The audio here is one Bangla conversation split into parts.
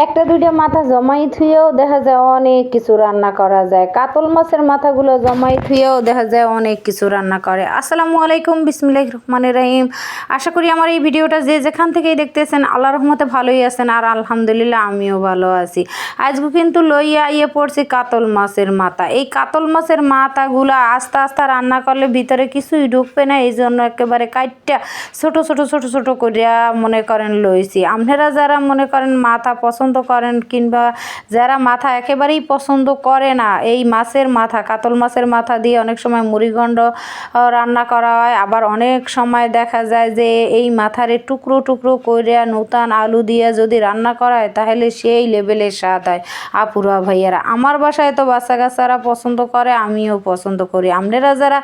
একটা দুইটা মাথা জমাই থুয়েও দেখা যায় অনেক কিছু রান্না করা যায়। কাতল মাছের মাথাগুলো জমাই থুয়েও দেখা যায় অনেক কিছু রান্না করে। আসসালামু আলাইকুম বিসমিল্লাহ রহমান রহিম। আশা করি আমার এই ভিডিওটা যে যেখান থেকেই দেখতেছেন আল্লাহ রহমতে ভালোই আছেন আর আলহামদুলিল্লাহ আমিও ভালো আছি। আজকে কিন্তু লইয়া ইয়ে পড়ছি কাতল মাছের মাথা। এই কাতল মাছের মাথাগুলো আস্তে আস্তে রান্না করলে ভিতরে কিছুই ঢুকবে না এই জন্য একেবারে কাইটটা ছোট ছোট ছোট ছোট করিয়া মনে করেন লইছি। আপনারা যারা মনে করেন মাথা পছন্দ করেন কিংবা যারা মাথা একেবারেই পছন্দ করে না, এই মাছের মাথা, কাতল মাছের মাথা দিয়ে অনেক সময় মুড়িগণ্ড রান্না করা হয়। আবার অনেক সময় দেখা যায় যে এই মাথারে টুকরো টুকরো করে নতুন আলু দিয়ে যদি রান্না করা হয় তাহলে সেই লেভেলের স্বাদ হয়। আপুরা ভাইয়ারা, আমার বাসায় তো বাচ্চা কাচ্চারা পছন্দ করে, আমিও পছন্দ করি। আপনারা যারা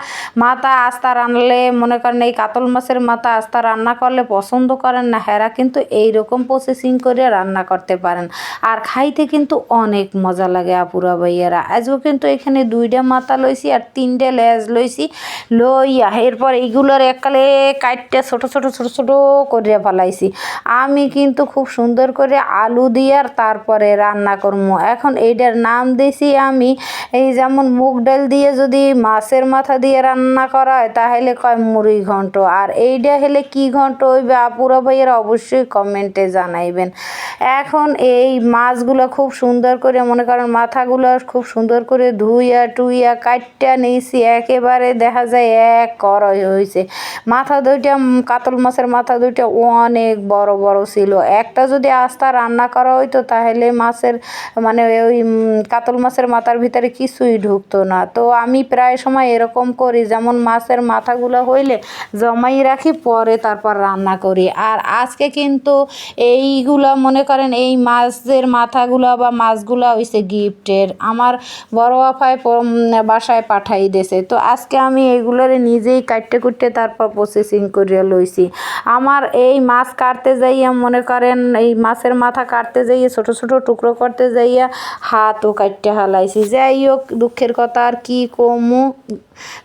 মাথা আস্তা রানলে, মনে করেন এই কাতল মাছের মাথা আস্তা রান্না করলে পছন্দ করেন না, হেরা কিন্তু এই রকম প্রসেসিং করে রান্না করতে পারেন। আর খাইতে কিন্তু অনেক মজা লাগে আপুরা ভাইয়ারা। আজও কিন্তু এখানে দুইটা মাথা লইছি আর তিনটে লেজ লইছি, লইয়া এরপর এইগুলোর এককালে কাটতে ছোট ছোট ছোট ছোট করে ফেলাইছি। আমি কিন্তু খুব সুন্দর করে আলু দিয়ে আর তারপরে রান্না করব এখন এইটার নাম দিয়েছি আমি, এই যেমন মুগ ডাল দিয়ে যদি মাছের মাথা দিয়ে রান্না করা হয়, তাহলে কয় মুড়ি ঘন্ট। আর এইটা হলে কি ঘন্ট হইবে আপুরা ভাইয়েরা অবশ্যই কমেন্টে জানাইবেন। এখন এই মাছগুলো খুব সুন্দর করে, মনে করেন মাথাগুলো খুব সুন্দর করে ধুইয়া, টুইয়া কাটটা নিয়েছি একেবারে দেখা যায় এক করই হয়েছে মাথা দুইটা কাতল মাছের মাথা দুইটা অনেক বড় বড় ছিল। একটা যদি আস্তা রান্না করা হইতো, তাহলে মাছের মানে ওই কাতল মাছের মাথার ভিতরে কিছুই ঢুকতো না। তো আমি প্রায় সময় এরকম করি, যেমন মাছের মাথাগুলো হইলে জমাই রাখি, পরে তারপর রান্না করি। আর আজকে কিন্তু এইগুলো মনে করেন, এই মাছের মাথাগুলো বা মাছগুলো হইছে গিফটের। আমার বড় আফায় বাসায় পাঠাই দিয়েছে তো আজকে আমি এইগুলোরে নিজেই কাটতে কুটতে তারপর প্রসেসিং করিয়া লইছি। আমার এই মাছ কাটতে যাইয়া মনে করেন, এই মাছের মাথা কাটতে যাইয়া, ছোট ছোট টুকরো করতে যাইয়া হাতও কাটতে হালাইছি। যাই হোক, দুঃখের কথা আর কি কমু?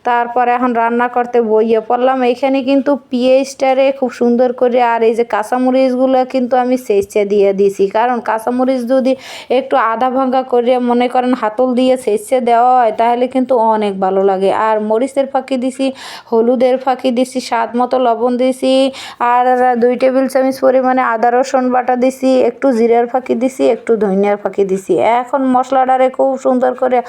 তারপর এখন রান্না করতে বইয়ে পড়লাম। এখানে কিন্তু পিঁয়াজটারে খুব সুন্দর করে আর এই যে কাঁচামরিচগুলো কিন্তু আমি সেচে দিয়ে দিছি। কারণ কাঁচামরিচ যদি একটু আধা ভাঙ্গা করে মনে করেন হাতল দিয়ে সেচে দেওয়া হয়, তাহলে কিন্তু অনেক ভালো লাগে। আর মরিচের ফাঁকি দিছি, হলুদের ফাঁকি দিছি, স্বাদ মতো লবণ দিছি, আর দুই টেবিল চামচ পরিমাণে আদা, রসুন বাটা দিছি, একটু জিরার ফাঁকি দিছি, একটু ধনিয়ার ফাঁকি দিছি। এখন মশলাটারে খুব সুন্দর করে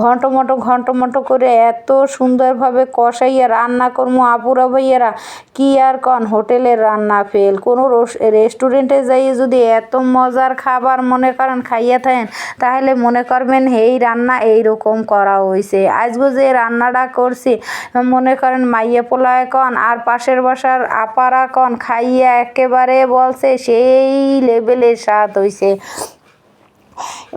ঘন্ট মটো ঘন্ট মটো করে এত সুন্দরভাবে কষাইয়া রান্না করব আপুরা ভাইয়েরা, কি আর কন? হোটেলের রান্না ফেল। কোনো রেস্টুরেন্টে যাই যদি এত মজার খাবার মনে করেন খাইয়া থাকেন, তাহলে মনে করবেন এই রান্না এই রকম করা হয়েছে আজকে যে রান্নাটা করছি, মনে করেন মাইয়া পোলায় কন আর পাশের বাসার আপারা কন, খাইয়া একেবারে বলছে সেই লেভেলের স্বাদ হয়েছে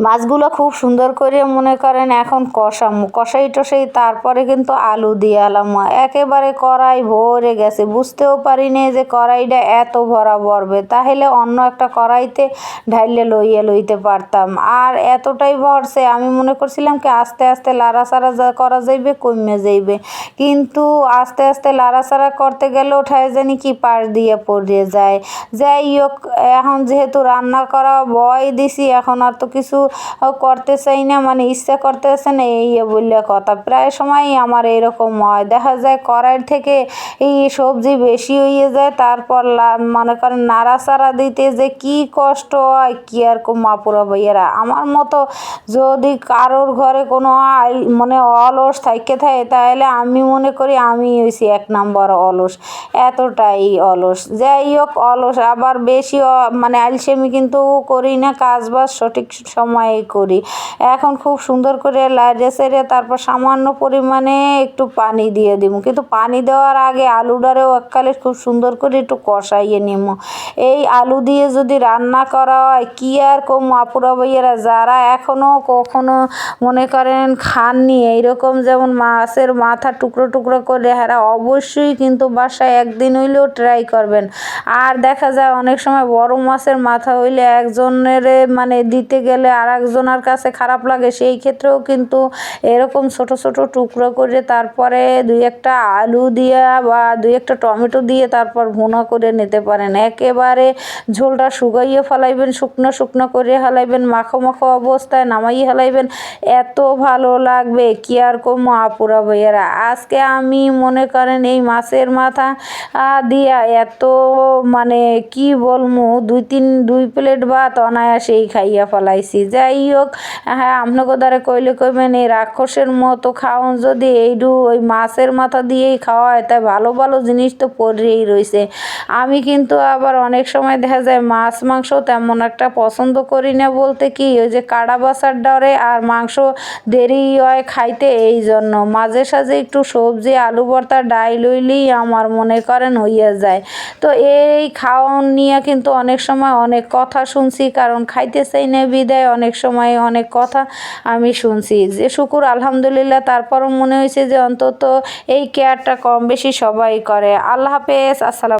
মাছগুলো খুব সুন্দর করে মনে করেন এখন কষামো কষাই টসাই তারপরে কিন্তু আলু দিয়ে আলাম একেবারে কড়াই ভরে গেছে। বুঝতেও পারিনি যে কড়াইটা এত ভরা ভরবে। তাহলে অন্য একটা কড়াইতে ঢাইলে লইয়া লইতে পারতাম। আর এতটাই ভরছে, আমি মনে করছিলাম কি আস্তে আস্তে লাড়াচাড়া করা যাইবে কমে যাইবে। কিন্তু আস্তে আস্তে লাড়াচাড়া করতে গেলে ওঠায় জানি কি পাশ দিয়ে পড়ে যায়। যাই হোক, এখন যেহেতু রান্না করা বয় দিছি, এখন আর তো কিছু করতে চাই না মানে ইচ্ছা করতে করতেছে না, এই বললে কথা। প্রায় সময়ই আমার এরকম হয়। দেখা যায় কড়াইয়ের থেকে এই সবজি বেশি হয়ে যায়, তারপর মনে করেন নাড়াচাড়া দিতে যে কি কষ্ট হয়, কি আর কো মাপুরা ভাইয়েরা। আমার মতো যদি কারোর ঘরে কোনো মানে অলস থাকে থাকে, তাহলে আমি মনে করি আমি হয়েছি এক নম্বর অলস। এতটাই অলস। যাই হোক, অলস। আবার বেশি মানে আলসেমি কিন্তু করি না কাজ বাজ সঠিক সময়ে করি। এখন খুব সুন্দর করে লাইড়ে সেরে তারপর সামান্য পরিমাণে একটু পানি দিয়ে দিব কিন্তু পানি দেওয়ার আগে আলুটারেও এককালে খুব সুন্দর করে একটু কষাইয়ে নিব এই আলু দিয়ে যদি রান্না করা হয়, কী আর কম? আপুরা ভাইয়েরা যারা এখনও কখনো মনে করেন খাননি, এইরকম যেমন মাছের মাথা টুকরো টুকরো করে হ্যাঁ অবশ্যই কিন্তু বাসায় একদিন হইলেও ট্রাই করবেন। আর দেখা যায় অনেক সময় বড় মাছের মাথা হইলে একজনের মানে দিতে গেলে আর একজনের কাছে খারাপ লাগে, সেই ক্ষেত্রেও কিন্তু এরকম ছোট ছোট টুকরো করে তারপরে দুই একটা আলু দিয়ে বা দুই একটা টমেটো দিয়ে তারপর ভুনা করে নিতে পারেন। একেবারে ঝোলটা শুকাইয়ে ফেলাইবেন, শুকনো শুকনো করে হেলাইবেন, মাখো মাখো অবস্থায় নামাই হেলাইবেন, এত ভালো লাগবে। কি আর কমো আপুরা ভাইয়েরা। আজকে আমি মনে করেন এই মাছের মাথা দিয়া এত মানে কি বলব দুই তিন, দুই প্লেট ভাত অনায়াসেই খাইয়া ফেলাইছি যাই হোক হ্যাঁ আপনাকে দ্বারা কইলে কইবেন এই রাক্ষসের মতো খাওন যদি এইটু ওই মাছের মাথা দিয়েই খাওয়া হয় তাই ভালো ভালো জিনিস তো পড়েই রয়েছে আমি কিন্তু আবার অনেক সময় দেখা যায় মাছ, মাংস তেমন একটা পছন্দ করি না বলতে কি, ওই যে কাড়া বাসার ডরে আর মাংস দেরি হয় খাইতে এই জন্য। মাঝে সাঝে একটু সবজি, আলু ভর্তা, ডাইল হইলেই আমার মনে করেন হইয়া যায়। তো এই খাওয়ান নিয়ে কিন্তু অনেক সময় অনেক কথা শুনছি, কারণ খাইতে চাই না বিদায় অনেক সময় অনেক কথা আমি শুনছি। যে শুকুর, আলহামদুলিল্লাহ, তারপরও মনে হয়েছে যে অন্তত এই কেয়ারটা কম বেশি সবাই করে। আল্লাহ হাফেজ, আসসালাম